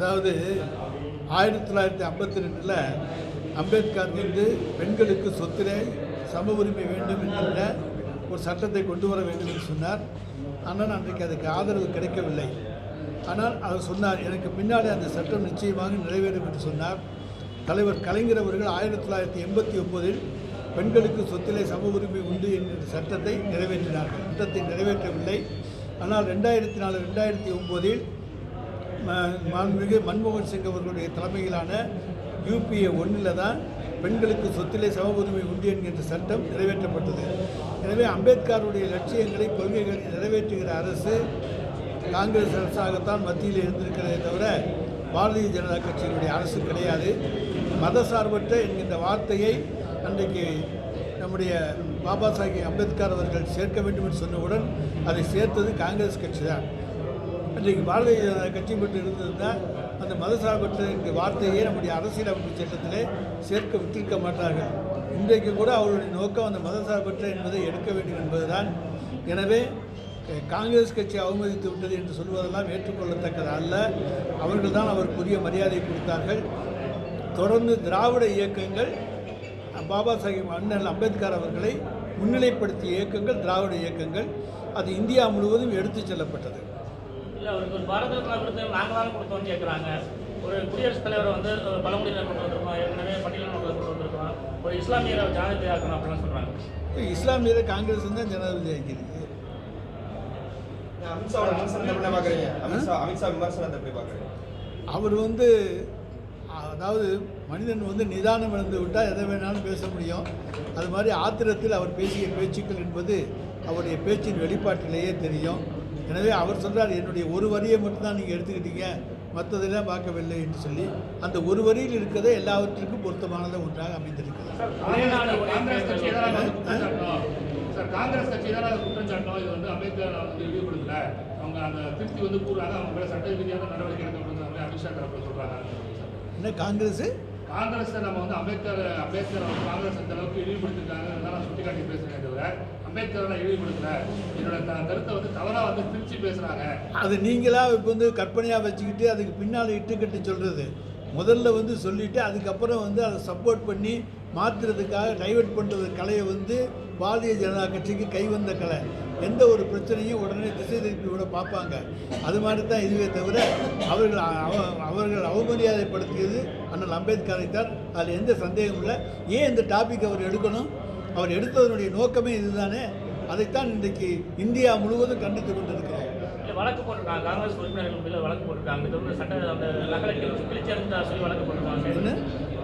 அதாவது ஆயிரத்தி தொள்ளாயிரத்தி ஐம்பத்தி ரெண்டில் அம்பேத்கர் வந்து பெண்களுக்கு சொத்திலே சம உரிமை வேண்டும் என்கின்ற ஒரு சட்டத்தை கொண்டு வர வேண்டும் என்று சொன்னார். ஆனால் அன்றைக்கு அதுக்கு ஆதரவு கிடைக்கவில்லை. ஆனால் அவர் சொன்னார் எனக்கு பின்னாடி அந்த சட்டம் நிச்சயமாக நிறைவேறும் என்று சொன்னார். தலைவர் கலைஞர் அவர்கள் ஆயிரத்தி தொள்ளாயிரத்தி எண்பத்தி ஒம்போதில் பெண்களுக்கு சொத்திலே சம உரிமை உண்டு என்கிற சட்டத்தை நிறைவேற்றினார்கள். சட்டத்தை நிறைவேற்றவில்லை. ஆனால் ரெண்டாயிரத்தி நாலு ரெண்டாயிரத்தி ஒம்போதில் மாண்புமிகு மன்மோகன் சிங் அவர்களுடைய தலைமையிலான யூபிஏ ஒன்றில் தான் பெண்களுக்கு சொத்திலே சம உரிமை உண்டு என்கின்ற சட்டம் நிறைவேற்றப்பட்டது. எனவே அம்பேத்கருடைய லட்சியங்களை கொள்கைகளை நிறைவேற்றுகிற அரசு காங்கிரஸ் அரசாகத்தான் மத்தியில் இருந்திருக்கிறதே தவிர பாரதிய ஜனதா கட்சியினுடைய அரசு கிடையாது. மதசார்பற்ற என்கின்ற வார்த்தையை அன்றைக்கு நம்முடைய பாபா சாஹிப் அம்பேத்கர் அவர்கள் சேர்க்க வேண்டும் என்று சொன்னவுடன் அதை சேர்த்தது காங்கிரஸ் கட்சி தான். இன்றைக்கு பாரதிய ஜனதா கட்சி மட்டும் இருந்திருந்தால் அந்த மதசார்பற்ற வார்த்தையே நம்முடைய அரசியலமைப்பு சட்டத்திலே சேர்க்க விட்டிருக்க மாட்டார்கள். இன்றைக்கு கூட அவருடைய நோக்கம் அந்த மதசார்பற்ற என்பதை எடுக்க வேண்டும் என்பதுதான். எனவே காங்கிரஸ் கட்சி அவமதித்து விட்டது என்று சொல்வதெல்லாம் ஏற்றுக்கொள்ளத்தக்கது அல்ல. அவர்கள் தான் அவருக்குரிய மரியாதை கொடுத்தார்கள். தொடர்ந்து திராவிட இயக்கங்கள் பாபா சாஹிப் அண்ணல் அம்பேத்கர் அவர்களை முன்னிலைப்படுத்திய இயக்கங்கள் திராவிட இயக்கங்கள் அது இந்தியா முழுவதும் எடுத்துச் செல்லப்பட்டது. இல்லை அவருக்கு ஒரு பாரத ரத்னா கொடுத்து நாங்களாலும் கொடுத்தோம்னு கேட்குறாங்க ஒரு குடியரசுத் தலைவரை வந்து பழங்குடியினர் கொண்டு வந்திருக்கோம். ஏற்கனவே பட்டியலில் கொண்டு வந்திருக்கோம். ஒரு இஸ்லாமியரை ஜனாதிபதி ஆக்கணும் அப்படின்னு சொல்கிறாங்க இஸ்லாமியரை காங்கிரஸ் தான் ஜனாதிபதி ஆக்கியிருக்கு அவர் வந்து அதாவது மனிதன் வந்து நிதானம் இழந்து விட்டால் எதை வேணாலும் பேச முடியும். அது மாதிரி ஆத்திரத்தில் அவர் பேசிய பேச்சுக்கள் என்பது அவருடைய பேச்சின் வெளிப்பாட்டிலேயே தெரியும். எனவே அவர் சொல்றார் என்னுடைய ஒரு வரியை மட்டும்தான் நீங்கள் எடுத்துக்கிட்டீங்க மற்றதெல்லாம் பார்க்கவில்லை என்று சொல்லி அந்த ஒரு வரியில் இருக்கிறதே எல்லாவற்றிற்கும் பொருத்தமானது ஒன்றாக அமைந்திருக்கிறது. காங்கிரஸ் கட்சி தான் அது குற்றம் சாட்டணும் இது வந்து அம்பேத்கர் வந்து இழிவுபடுத்தல. அவங்க அந்த திருப்தி வந்து கூறாங்க அவங்க மேல சட்ட ரீதியான நடவடிக்கை எடுக்கப்படுறது வந்து அமித்ஷா தரப்புல சொல்றாங்க. என்ன காங்கிரஸ்? காங்கிரஸ் நம்ம வந்து அம்பேத்கர் அம்பேத்கர் காங்கிரஸ் அந்த அளவுக்கு இழிவுபடுத்திருக்காங்க நான் சுட்டி காட்டி பேசுறேன் தவிர அம்பேத்கர் நான் இழிவுபடுத்தல என்னோட கருத்தை வந்து வந்து அது நீங்களா இப்போ வந்து கற்பனையாக வச்சுக்கிட்டு அதுக்கு பின்னால் இட்டுக்கட்டு சொல்கிறது முதல்ல வந்து சொல்லிவிட்டு அதுக்கப்புறம் வந்து அதை சப்போர்ட் பண்ணி மாற்றுறதுக்காக டைவெர்ட் பண்ணுறது கலையை வந்து பாரதிய ஜனதா கட்சிக்கு கைவந்த கலை. எந்த ஒரு பிரச்சனையும் உடனே திசை திருப்பி விட பார்ப்பாங்க. அது மாதிரி தான் இதுவே தவிர அவர்கள் அவ- அவர்கள் அவமரியாதைப்படுத்தியது அண்ணல் அம்பேத்கரை தான் அதில் எந்த சந்தேகமும் இல்லை. ஏன் இந்த டாபிக் அவர் எடுக்கணும்? அவர் எடுத்ததனுடைய நோக்கமே இதுதானே? அதைத்தான் இன்றைக்கு இந்தியா முழுவதும் கண்டித்து கொண்டிருக்கிறோம் இல்லை வழக்கு போட்டிருக்காங்க. காங்கிரஸ் உறுப்பினர்கள் வழக்கு போட்டிருக்காங்க. சட்ட அந்த நகலை கிழிச்சு கிழிச்சிருந்தா சொல்லி வழக்கு போட்டிருக்காங்க?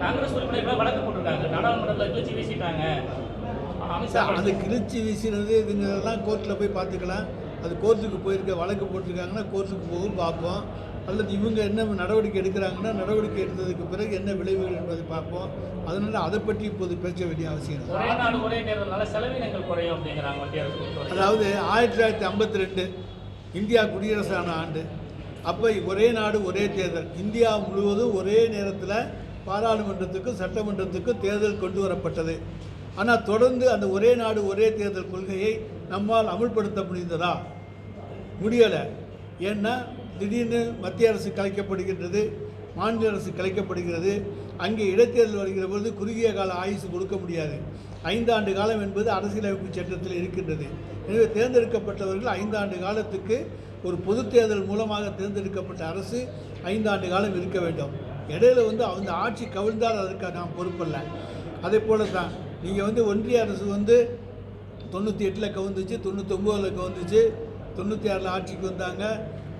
காங்கிரஸ் உறுப்பினர்கள் வழக்கு போட்டிருக்காங்க. நாடாளுமன்றத்தில் கிழிச்சு வீசிட்டாங்க. அது கிழிச்சி வீசினது இதுங்கிறதெல்லாம் கோர்ட்டில் போய் பார்த்துக்கலாம். அது கோர்ட்டுக்கு போயிருக்க வழக்கு போட்டிருக்காங்கன்னா கோர்ட்டுக்கு போகும் பார்ப்போம். அல்லது இவங்க என்ன நடவடிக்கை எடுக்கிறாங்கன்னா நடவடிக்கை எடுத்ததுக்கு பிறகு என்ன விளைவுகள் என்பதை பார்ப்போம். அதனால் அதை பற்றி இப்போது பேச வேண்டிய அவசியம். அதாவது ஆயிரத்தி தொள்ளாயிரத்தி ஐம்பத்தி ரெண்டு இந்தியா குடியரசான ஆண்டு. அப்போ ஒரே நாடு ஒரே தேர்தல். இந்தியா முழுவதும் ஒரே நேரத்தில் பாராளுமன்றத்துக்கும் சட்டமன்றத்துக்கும் தேர்தல் கொண்டு வரப்பட்டது. ஆனால் தொடர்ந்து அந்த ஒரே நாடு ஒரே தேர்தல் கொள்கையை நம்மால் அமுல்படுத்த முடிந்ததா? முடியலை. ஏன்னா திடீர்னு மத்திய அரசு கலைக்கப்படுகின்றது மாநில அரசு கலைக்கப்படுகிறது அங்கே இடைத்தேர்தல் வருகிற பொழுது குறுகிய கால ஆயுசு கொடுக்க முடியாது. ஐந்தாண்டு காலம் என்பது அரசியலமைப்பு சட்டத்தில் இருக்கின்றது. எனவே தேர்ந்தெடுக்கப்பட்டவர்கள் ஐந்தாண்டு காலத்துக்கு ஒரு பொது தேர்தல் மூலமாக தேர்ந்தெடுக்கப்பட்ட அரசு ஐந்தாண்டு காலம் இருக்க வேண்டும். இடையில வந்து அந்த ஆட்சி கவிழ்ந்தால் அதற்கு நாம் பொறுப்பல்ல. அதே போல தான் நீங்கள் வந்து ஒன்றிய அரசு வந்து தொண்ணூற்றி எட்டில் கவுந்துச்சு தொண்ணூத்தொம்போதில் கவுந்துச்சு தொண்ணூற்றி ஆறில் ஆட்சிக்கு வந்தாங்க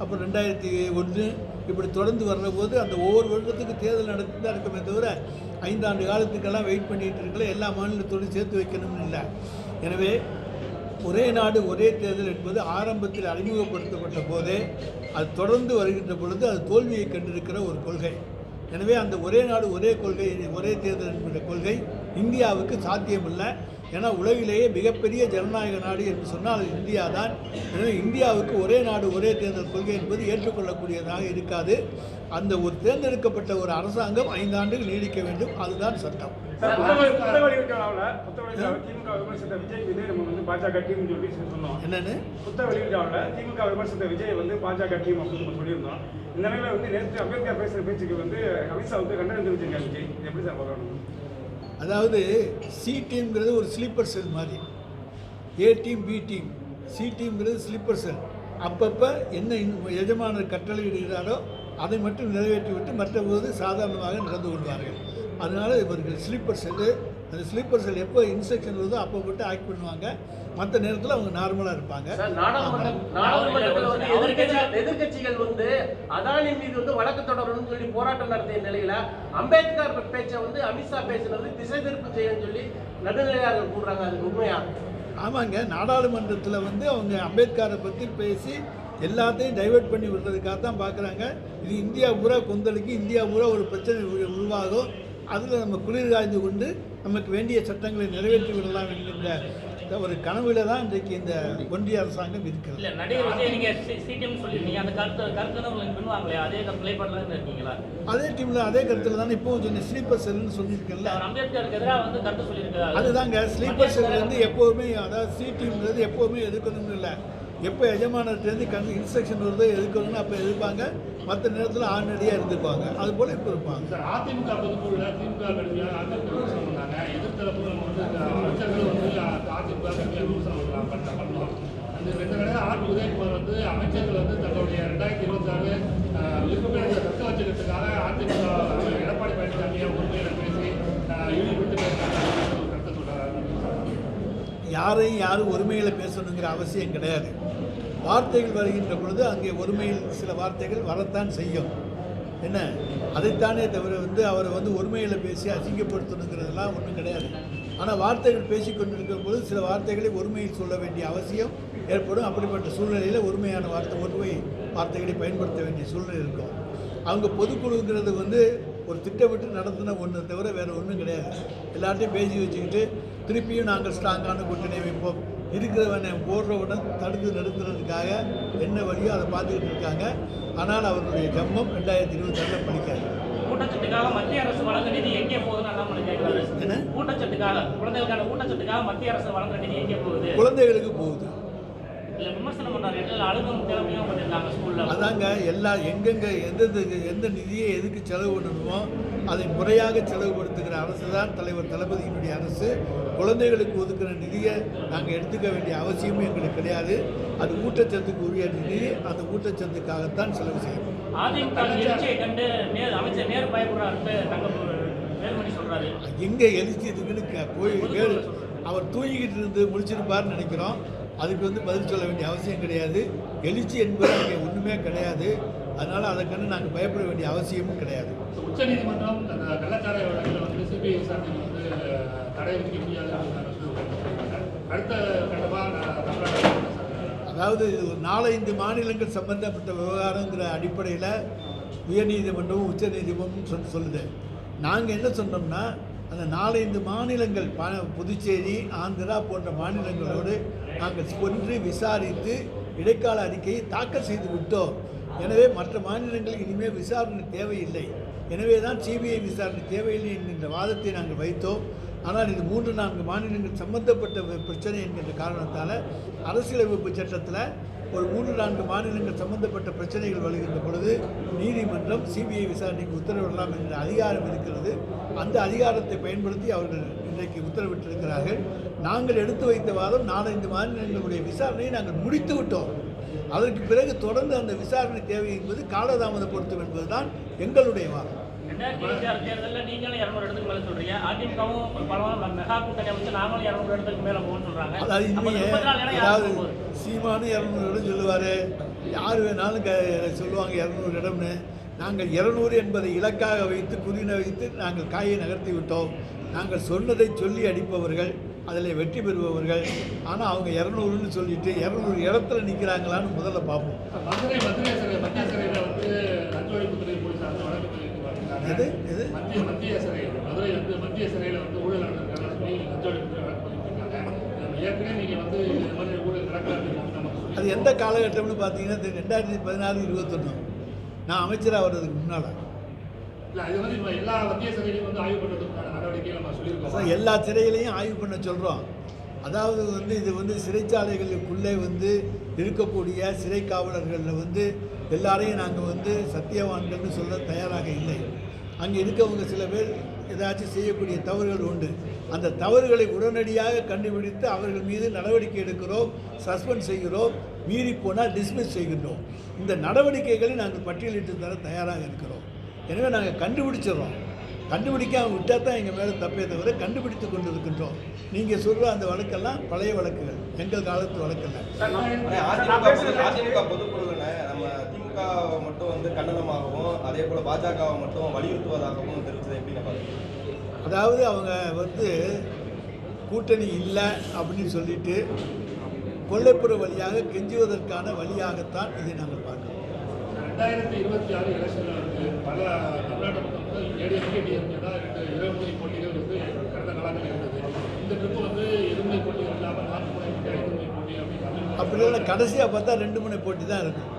அப்புறம் ரெண்டாயிரத்தி ஒன்று இப்படி தொடர்ந்து வர்ற போது அந்த ஒவ்வொரு வருடத்துக்கு தேர்தல் நடத்தி தான் இருக்குமே தவிர ஐந்தாண்டு காலத்துக்கெல்லாம் வெயிட் பண்ணிகிட்டு இருக்கல. எல்லா மாநிலத்தோடும் சேர்த்து வைக்கணும்னு இல்லை. எனவே ஒரே நாடு ஒரே தேர்தல் என்பது ஆரம்பத்தில் அறிமுகப்படுத்தப்பட்ட போதே அது தொடர்ந்து வருகின்ற பொழுது அது தோல்வியை கண்டிருக்கிற ஒரு கொள்கை. எனவே அந்த ஒரே நாடு ஒரே கொள்கை ஒரே தேர்தல் என்கிற கொள்கை இந்தியாவுக்கு சாத்தியமில்லை. ஏன்னா உலகிலேயே மிகப்பெரிய ஜனநாயக நாடு என்று சொன்னால் அது இந்தியா தான் எனவே இந்தியாவுக்கு ஒரே நாடு ஒரே தேர்தல் கொள்கை என்பது ஏற்றுக்கொள்ளக்கூடியதாக இருக்காது. அந்த ஒரு தேர்ந்தெடுக்கப்பட்ட ஒரு அரசாங்கம் ஐந்தாண்டுகள் நீடிக்க வேண்டும். அதுதான் சட்டம். என்னன்னு? புத்தவெளி விழாவில் திமுக விமர்சித்த விஜய் வந்து பாஜக டீம் அப்படின்னு சொல்லியிருந்தோம். இந்த நிலையில வந்து நேற்று அம்பேத்கர் பேசுகிற பேச்சுக்கு வந்து அமித்ஷா வந்து கண்டனம் தெரிவிச்சிருக்காங்க விஜய். எப்படி சார் பார்க்கணும்? அதாவது சி டீம்ங்கிறது ஒரு ஸ்லீப்பர் செல் மாதிரி. A team B team C டீம்ங்கிறது sleeper cell அப்பப்போ என்ன எஜமானர் கட்டளை இடுகிறாரோ அதை மட்டும் நிறைவேற்றி விட்டு மற்றபோது சாதாரணமாக நடந்து கொள்வார்கள். அதனால் இவர்கள் ஸ்லீப்பர் செல்லு அந்த ஸ்லீப்பர் செல் எப்போ இன்ஸ்ட்ரக்ஷன் வருதோ அப்போ மட்டும் ஆக்ட் பண்ணுவாங்க. மற்ற நேரத்தில் அவங்க நார்மலாக இருப்பாங்க. சார், நாடாளுமன்ற நாடாளுமன்றத்தில் வந்து எதிர்க்கட்சி எதிர்க்கட்சிகள் வந்து அதானி மீது வந்து வழக்கு தொடரணும்னு சொல்லி போராட்டம் நடத்திய நிலையில அம்பேத்கர் பேச்சை வந்து அமித்ஷா பேசுனது திசை திருப்பு செய்யணும்னு சொல்லி நடுநிலையாளர்கள் கூறுறாங்க. அது உண்மையா? ஆமாங்க. நாடாளுமன்றத்தில் வந்து அவங்க அம்பேத்கரை பற்றி பேசி எல்லாத்தையும் டைவர்ட் பண்ணி விடுறதுக்காக தான் பார்க்குறாங்க இது இந்தியா பூரா கொந்தளிக்கு இந்தியா பூரா ஒரு பிரச்சனை உரு- உருவாகும். அதில் நம்ம குளிர் காய்ந்து கொண்டு நமக்கு வேண்டிய சட்டங்களை நிறைவேற்றி விடலாம் என்கின்ற ஒரு கனவுல தான் இன்றைக்கு இந்த ஒன்றிய அரசாங்கம் இருக்கிறது. இல்ல நடிகர் விஜய் நீங்க சிடிஎம் சொல்லிருக்கீங்க. அந்த கருத்து கருத்து பின்வாங்கலையா அதே ப்ளே பண்ணலாம்னு இருக்கீங்களா? அதே டீமில் அதே கருத்தில் தானே இப்போவும் சொன்னேன் ஸ்லீப்பர் செல்லுன்னு சொல்லியிருக்கேன்ல. அம்பேத்கருக்கு எதிராக வந்து கருத்து சொல்லியிருக்காரு. அதுதாங்க ஸ்லீப்பர் செல் வந்து எப்போவுமே அதாவது சி டீம்ங்கிறது எப்போவுமே எதிர்க்கணும்னு இல்லை. எப்போ எஜமானர்கிட்டேருந்து கண் இன்ஸ்ட்ரக்ஷன் வருதோ எதுக்கணும்னு அப்போ எதிர்ப்பாங்க. மற்ற நேரத்தில் ஆணடியாக இருந்துப்பாங்க அது போல் இப்போ இருப்பாங்க. சார் அதிமுக பொதுக்குழுல திமுக வந்து அமைச்சர்கள் வந்து அதிமுக அந்த ஆர். உதயகுமார் வந்து அமைச்சர்கள் வந்து தங்களுடைய ரெண்டாயிரத்தி இருபத்தாறு விருப்பப்பேரத்தை தக்க வச்சுக்கிறதுக்காக அதிமுக எடப்பாடி பழனிசாமியை உண்மையில பேசி ஆஹ், இழிவுபடுத்தி பேசுறாங்க ஒரு கருத்தை சொல்றாரு யாரையும் யாரும் ஒருமையில் பேசணுங்கிற அவசியம் கிடையாது. வார்த்தைகள் வருகின்ற பொழுது அங்கே ஒருமையில் சில வார்த்தைகள் வரத்தான் செய்யும். என்ன? அதைத்தானே தவிர வந்து அவரை வந்து ஒருமையில் பேசி அசிங்கப்படுத்தணுங்கிறதெல்லாம் ஒன்றும் கிடையாது. ஆனால் வார்த்தைகள் பேசி கொண்டிருக்கும் பொழுது சில வார்த்தைகளை ஒருமையில் சொல்ல வேண்டிய அவசியம் ஏற்படும். அப்படிப்பட்ட சூழ்நிலையில் ஒருமையான வார்த்தை ஒருமை வார்த்தைகளை பயன்படுத்த வேண்டிய சூழ்நிலை இருக்கும். அவங்க பொதுக்குழுங்கிறது வந்து ஒரு திட்டமிட்டு நடத்தின ஒன்று தவிர வேறு ஒன்றும் கிடையாது. எல்லார்ட்டையும் பேசி வச்சுக்கிட்டு திருப்பியும் நாங்கள் ஸ்ட்ராங்கான கூட்டணி வைப்போம். இருக்கிறவனை போடுறவுடன் தடுத்து நிறுத்துறதுக்காக என்ன வழியோ அதை பார்த்துக்கிட்டு இருக்காங்க. ஆனால் அவர்களுடைய ஜம்மம் ரெண்டாயிரத்தி இருபத்தாறில் படிக்காது ஊட்டச்சத்துக்காக மத்திய அரசு வழங்க நிதி எங்கே போகுதுன்னு? ஊட்டச்சத்துக்காக குழந்தைகளுக்கான ஊட்டச்சத்துக்காக மத்திய அரசு வழங்குற நிதி எங்கே போகுது? குழந்தைகளுக்கு போகுது. அதாங்க எல்லா எங்கெங்க எந்தெந்த எந்த நிதியை எதுக்கு செலவு பண்ணணுமோ அதை முறையாக செலவுபடுத்துகிற அரசு தான் தலைவர் தளபதியினுடைய அரசு. குழந்தைகளுக்கு ஒதுக்குற நிதியை நாங்கள் எடுத்துக்க வேண்டிய அவசியமும் எங்களுக்கு கிடையாது. அது ஊட்டச்சத்துக்கு உரிய நிதி அந்த ஊட்டச்சத்துக்காகத்தான் செலவு சொல்றாரு. எங்கே எழுச்சி இருக்குன்னு போய் கேளு. அவர் தூங்கிக்கிட்டு இருந்து முடிச்சிருப்பார்னு நினைக்கிறோம். அதுக்கு வந்து பதில் சொல்ல வேண்டிய அவசியம் கிடையாது. எழுச்சி என்பது அங்கே ஒன்றுமே கிடையாது. அதனால் அதை கண்டு நாங்கள் பயப்பட வேண்டிய அவசியமும் கிடையாது. உச்சநீதிமன்றம் கள்ளச்சாராய வழக்கில் வந்து சிபிஐ விசாரணை வந்து தடை விதிக்க முடியாது அடுத்த கட்டமாக அதாவது நாலஞ்சு மாநிலங்கள் சம்பந்தப்பட்ட விவகாரங்கிற அடிப்படையில் உயர்நீதிமன்றமும் உச்சநீதிமன்றமும் சொல்லி சொல்லுது. நாங்கள் என்ன சொன்னோம்னா அந்த நாலஞ்சு மாநிலங்கள் ப புதுச்சேரி ஆந்திரா போன்ற மாநிலங்களோடு நாங்கள் சென்று விசாரித்து இடைக்கால அறிக்கையை தாக்கல் செய்து விட்டோம். எனவே மற்ற மாநிலங்களுக்கு இனிமேல் விசாரணை தேவையில்லை. எனவே தான் சிபிஐ விசாரணை தேவையில்லை என்கின்ற வாதத்தை நாங்கள் வைத்தோம். ஆனால் இது மூன்று நான்கு மாநிலங்கள் சம்பந்தப்பட்ட பிரச்சனை என்கின்ற காரணத்தால் அரசியலமைப்பு சட்டத்தில் ஒரு மூன்று நான்கு மாநிலங்கள் சம்பந்தப்பட்ட பிரச்சனைகள் வருகின்ற பொழுது நீதிமன்றம் சிபிஐ விசாரணைக்கு உத்தரவிடலாம் என்ற அதிகாரம் இருக்கிறது. அந்த அதிகாரத்தை பயன்படுத்தி அவர்கள் இன்றைக்கு உத்தரவிட்டிருக்கிறார்கள். நாங்கள் எடுத்து வைத்த வாதம் நாலஞ்சு மாநிலங்களுடைய விசாரணையை நாங்கள் முடித்து விட்டோம். அதற்கு பிறகு தொடர்ந்து அந்த விசாரணை தேவை என்பது காலதாமதப்படுத்தும் என்பதுதான் எங்களுடைய வாதம். தேர்தலில் நீங்களும் இரநூறு இடத்துக்கு மேலே சொல்றீங்க. அதிமுகவும் பலமான மெகா கூட்டணி அமைச்சு நாங்களும் இரநூறு இடத்துக்கு மேலே போகணும்னு சொல்றாங்க. அதாவது அப்ப இனிமே முப்பத்தி நாலு இடம் அதாவது யாருக்கு போகுது? சீமானு இரநூறு இடம் சொல்லுவார். யார் வேணாலும் க சொல்லுவாங்க இரநூறு இடம்னு. நாங்கள் இரநூறு என்பதை இலக்காக வைத்து குறியினை வைத்து நாங்கள் காயை நகர்த்தி விட்டோம். நாங்கள் சொன்னதை சொல்லி அடிப்பவர்கள் அதில் வெற்றி பெறுபவர்கள். ஆனால் அவங்க இரநூறுன்னு சொல்லிட்டு இரநூறு இடத்துல நிற்கிறாங்களான்னு முதல்ல பார்ப்போம் மதுரை மதுரை சிறை மத்திய சிறையில் வந்து லஞ்ச ஒழிப்புத்துறை போலீசார் வந்து வழக்கு பதிவு பண்ணியிருக்காங்க. எது? எது? மத்திய மத்திய சிறை மதுரை வந்து மத்திய சிறையில் வந்து ஊழல் நடந்திருக்காங்க சொல்லி ஏற்கனவே நீங்கள் வந்து இந்த மாதிரி அது எந்த காலகட்டம்னு பார்த்தீங்கன்னா ரெண்டாயிரத்தி பதினாறு இருபத்தொன்று நான் அமைச்சராக வர்றதுக்கு முன்னால். எல்லா சிறையிலையும் எல்லா சிறைகளையும் ஆய்வு பண்ண சொல்கிறோம் அதாவது வந்து இது வந்து சிறைச்சாலைகளுக்குள்ளே வந்து இருக்கக்கூடிய சிறை காவலர்களில் வந்து எல்லாரையும் நாங்கள் வந்து சத்தியவான்கள்னு சொல்ல தயாராக இல்லை. அங்கே இருக்கவங்க சில பேர் ஏதாச்சும் செய்யக்கூடிய தவறுகள் உண்டு. அந்த தவறுகளை உடனடியாக கண்டுபிடித்து அவர்கள் மீது நடவடிக்கை எடுக்கிறோம் சஸ்பெண்ட் செய்கிறோம் மீறி போனால் டிஸ்மிஸ் செய்கின்றோம். இந்த நடவடிக்கைகளை நாங்கள் பட்டியலிட்டு தர தயாராக இருக்கிறோம். எனவே நாங்கள் கண்டுபிடிச்சிடுறோம். கண்டுபிடிக்காம விட்டால் தான் எங்கள் மேலே தப்பே தவிர கண்டுபிடித்து கொண்டு இருக்கின்றோம் நீங்கள் சொல்கிற அந்த வழக்கெல்லாம் பழைய வழக்குகள் எங்கள் காலத்து வழக்கல்ல சார் நான் அண்ணே, சார், அதிமுக நான் பொது- பேசுறது அதிமுக பொதுக்குழுவின நம்ம திமுக மட்டும் வந்து கண்டனமாகவும் அதே போல பாஜகவை மட்டும் வலியுறுத்துவதாகவும் தெரிவித்தது எப்படி பாருங்க அதாவது அவங்க வந்து கூட்டணி இல்லை அப்படின்னு சொல்லிட்டு கொல்லைப்புற வழியாக கெஞ்சுவதற்கான வழியாகத்தான் இதை நாங்கள் பார்க்கிறோம். ரெண்டாயிரத்தி இருபத்தி ஆறு எலெக்ஷன்ல வந்து பல தமிழ்நாட்டு மக்கள் ஏடிஎம்கே டிஎம்கே தான் ரெண்டு இருமுறை போட்டிகள் வந்து கடந்த காலத்தில் இருந்தது. இந்த ட்ரிப்பு வந்து இருமுறை போட்டிகள் இல்லாமல் நான்கு முறை போட்டி ஐந்து முறை போட்டி அப்படின்னு அப்படி இல்லை கடைசியாக பார்த்தா ரெண்டு முனை போட்டி தான் இருக்கும்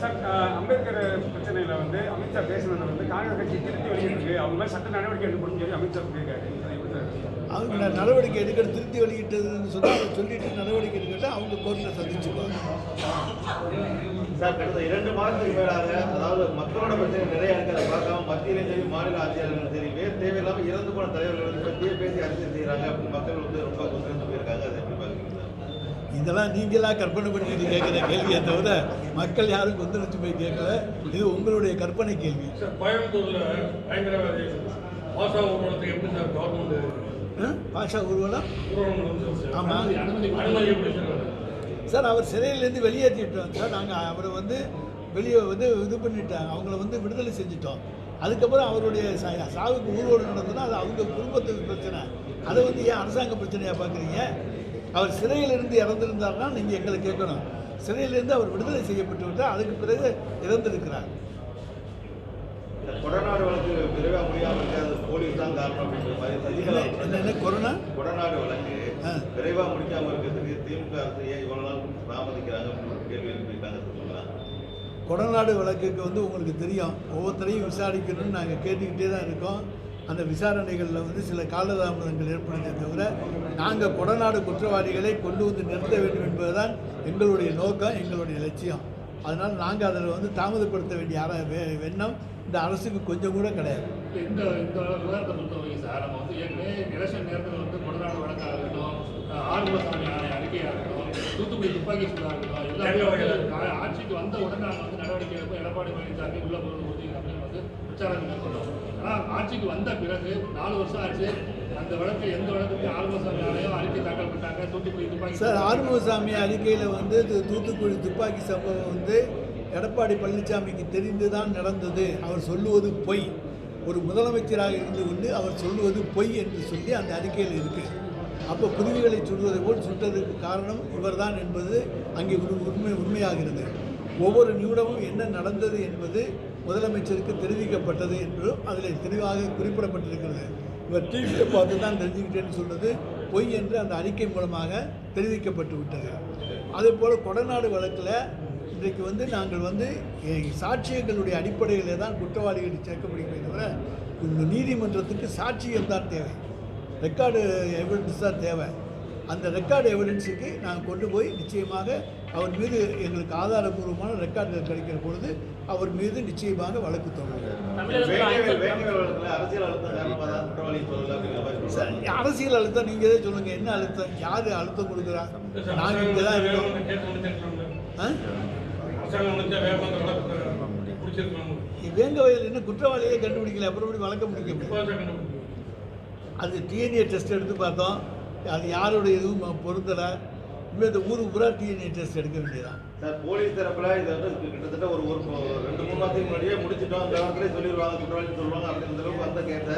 சார் அம்பேத்கர் பிரச்சனையில் வந்து அமித்ஷா பேசுனதை வந்து காங்கிரஸ் கட்சி திருத்தி வெளியிட்டு அவங்க மேலே சட்ட நடவடிக்கை எடுக்கணும்னு சொல்லி அமித்ஷா சொல்லியிருக்காரு. அவங்க நடவடிக்கை எடுக்கிற திருத்தி வெளியிட்டதுன்னு சொல்லி அவங்க சொல்லிட்டு நடவடிக்கை எடுக்கல அவங்க கோர்ட்டில் சந்திச்சுக்குவாங்க. சார் கடந்த இரண்டு மாதத்துக்கு மேலாக அதாவது மக்களோட பிரச்சனை நிறைய இருக்கு. அதை பார்க்காம மத்தியிலும் சரி மாநில ஆட்சியாளர்களும் சரி வேறு தேவையில்லாம இறந்து போன தலைவர்கள் வந்து பற்றியே பேசி அரசியல் செய்யறாங்க அப்படின்னு மக்கள் வந்து ரொம்ப கொண்டு போயிருக்காங்க அதை எப்படி பாக்குறீங்க சார்? இதெல்லாம் நீங்களா கற்பனை பண்ணிட்டு கேட்குற கேள்வியை தவிர மக்கள் யாரும் கொந்தளிச்சு போய் கேட்கல. இது உங்களுடைய கற்பனை கேள்வி? பாஷா ஊர்வலம்? ஆமாம் சார். அவர் சிறையிலேருந்து வெளியேற்றிட்டோம் சார். நாங்கள் அவரை வந்து வெளியே வந்து இது பண்ணிட்டாங்க. அவங்கள வந்து விடுதலை செஞ்சுட்டோம். அதுக்கப்புறம் அவருடைய சாவுக்கு ஊர்வலம் நடந்ததுன்னா அது அவங்க குடும்பத்துக்கு பிரச்சனை. அதை வந்து ஏன் அரசாங்க பிரச்சனையாக பார்க்குறீங்க அவர் சிறையிலிருந்து இறந்திருந்தாருன்னா நீங்கள் எங்களை கேட்கணும். சிறையிலிருந்து அவர் விடுதலை செய்யப்பட்டு விட்டால் அதுக்கு பிறகு இறந்திருக்கிறார். கொடநாடு வழக்கு விரைவாக முடியாமல் இருக்காது போலீஸ் தான் காரணம் அப்படின்ற மாதிரி என்ன கொரோனா? கொடநாடு வழக்கு. விரைவாக முடிக்காம இருக்கிறதுக்கு திமுக அரசு ஏன் இவ்வளவு நாள் தாமதிக்கிறாங்க அப்படின்னு ஒரு கேள்வி எழுப்பியிருக்காங்க சொல்லுங்களேன் கொடநாடு வழக்குக்கு வந்து உங்களுக்கு தெரியும். ஒவ்வொருத்தரையும் விசாரிக்கணும்னு நாங்கள் கேட்டுக்கிட்டே தான் இருக்கோம். அந்த விசாரணைகளில் வந்து சில காலதாமதங்கள் ஏற்படுதே தவிர நாங்கள் கொடநாடு குற்றவாளிகளை கொண்டு வந்து நிறுத்த வேண்டும் என்பதுதான் எங்களுடைய நோக்கம் எங்களுடைய லட்சியம். அதனால் நாங்கள் அதில் வந்து தாமதப்படுத்த வேண்டிய அற எண்ணம் இந்த அரசுக்கு கொஞ்சம் கூட கிடையாது. இந்த இந்த விவகாரத்தை பொறுத்தவரைக்கும் சார் நம்ம வந்து ஏற்கனவே எலெக்ஷன் நேரத்தில் வந்து கொடநாடு வழக்காக இருக்கட்டும் ஆறுமுகசாமி ஆணை அறிக்கையாக இருக்கட்டும் தூத்துக்குடி துப்பாக்கி சூடாக இருக்கட்டும் எல்லாமே ஆட்சிக்கு வந்த உடனே நாங்கள் வந்து நடவடிக்கை எடுப்போம் எடப்பாடி பழனிசாமி உள்ள பொருள் அப்படின்னு வந்து பிரச்சாரம் மேற்கொண்டோம் ஆனால் ஆட்சிக்கு வந்த பிறகு நாலு வருஷம் ஆச்சு. அந்த வழக்கு எந்த வழக்குக்கு ஆறுமுகசாமி ஆணையம் அறிக்கை தாக்கல் பண்ணாங்க தூத்துக்குடி துப்பாக்கி சார் ஆறுமுகசாமி அறிக்கையில் வந்து தூத்துக்குடி துப்பாக்கி சம்பவம் வந்து எடப்பாடி பழனிசாமிக்கு தெரிந்து தான் நடந்தது. அவர் சொல்லுவது பொய். ஒரு முதலமைச்சராக இருந்து கொண்டு அவர் சொல்லுவது பொய் என்று சொல்லி அந்த அறிக்கையில் இருக்குது அப்போ குருவிகளை சுடுவதை போல் சுட்டதற்கு காரணம் இவர்தான் என்பது அங்கே ஒரு உண்மை உண்மையாகிறது. ஒவ்வொரு நிமிடமும் என்ன நடந்தது என்பது முதலமைச்சருக்கு தெரிவிக்கப்பட்டது என்றும் அதில் தெளிவாக குறிப்பிடப்பட்டிருக்கிறது. இவர் டிவியை பார்த்து தான் தெரிஞ்சுக்கிட்டேன்னு சொல்வது பொய் என்று அந்த அறிக்கை மூலமாக தெரிவிக்கப்பட்டு விட்டது. அதே போல் கொடநாடு வழக்கில் இன்றைக்கு வந்து நாங்கள் வந்து சாட்சியங்களுடைய அடிப்படையில் தான் குற்றவாளிகளை சேர்க்க முடியுமே தவிர இந்த நீதிமன்றத்துக்கு சாட்சியம் தான் தேவை. ரெக்கார்டு எவிடன்ஸ் தான் தேவை. அந்த ரெக்கார்டு எவிடன்ஸுக்கு நாங்கள் கொண்டு போய் நிச்சயமாக அவர் மீது எங்களுக்கு ஆதாரபூர்வமான ரெக்கார்டுகள் கிடைக்கிற பொழுது அவர் மீது நிச்சயமாக வழக்கு தொடரும் அரசியல் அழுத்தம் நீங்கள் எதை சொல்லுங்கள் என்ன அழுத்தம்? யார் அழுத்தம் கொடுக்குறா? நாங்கள் இங்கே தான் இருக்கோம். வேங்க வயல் என்ன குற்றவாளியே கண்டுபிடிக்கல அப்புறம் வழக்க முடியும்? அது டிஎன்ஏ டெஸ்ட் எடுத்து பார்த்தோம். அது யாரோட எதுவும் பொருந்தலை. இனிமேல் இந்த ஊருக்கு பூரா டிஎன்ஏ டெஸ்ட் எடுக்க வேண்டியதான் சார் போலீஸ் தரப்புல இது வந்து கிட்டத்தட்ட ஒரு ஒரு ரெண்டு மூணு மாதத்துக்கு முன்னாடியே முடிச்சிட்டோம். அந்த காலத்திலே சொல்லிடுவாங்க குற்றவாளி சொல்லுவாங்க. அப்படின்ற அளவுக்கு அந்த கேட்ட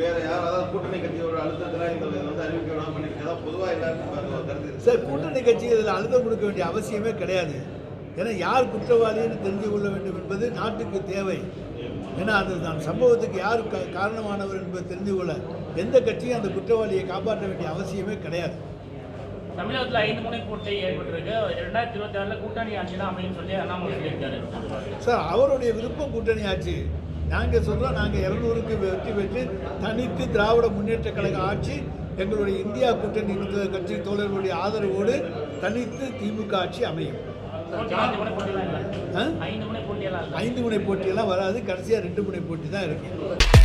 வேற யார் அதாவது கூட்டணி கட்சியோட அழுத்தத்தில் இந்த வந்து அறிவிக்க விடாம பண்ணிருக்கதா பொதுவாக எல்லாருக்கும் அந்த கருத்து. சார் கூட்டணி கட்சி இதில் அழுத்தம் கொடுக்க வேண்டிய அவசியமே கிடையாது. ஏன்னா யார் குற்றவாளின்னு தெரிந்து கொள்ள வேண்டும் என்பது நாட்டுக்கு தேவை. ஏன்னா அது நான் சம்பவத்துக்கு யார் காரணமானவர் என்பதை தெரிந்து கொள்ள எந்த கட்சியும் அந்த குற்றவாளியை காப்பாற்ற வேண்டிய அவசியமே கிடையாது. தமிழகத்தில் ஐந்து முனை போட்டி ஏற்பட்டிருக்கு. ரெண்டாயிரத்தி இருபத்தி ஆறில் கூட்டணி ஆட்சி தான் அமையும் சொல்லி அண்ணாமலை சொல்லியிருக்காரு. சார் அவருடைய விருப்பம் கூட்டணி ஆட்சி. நாங்கள் சொல்கிறோம் நாங்கள் இரநூறுக்கு வெற்றி பெற்று தனித்து திராவிட முன்னேற்ற கழக ஆட்சி எங்களுடைய இந்தியா கூட்டணி கட்சி தோழர்களுடைய ஆதரவோடு தனித்து திமுக ஆட்சி அமையும். ஐந்து முனை போட்டியெல்லாம் வராது. கடைசியாக ரெண்டு முனை போட்டி தான் இருக்குது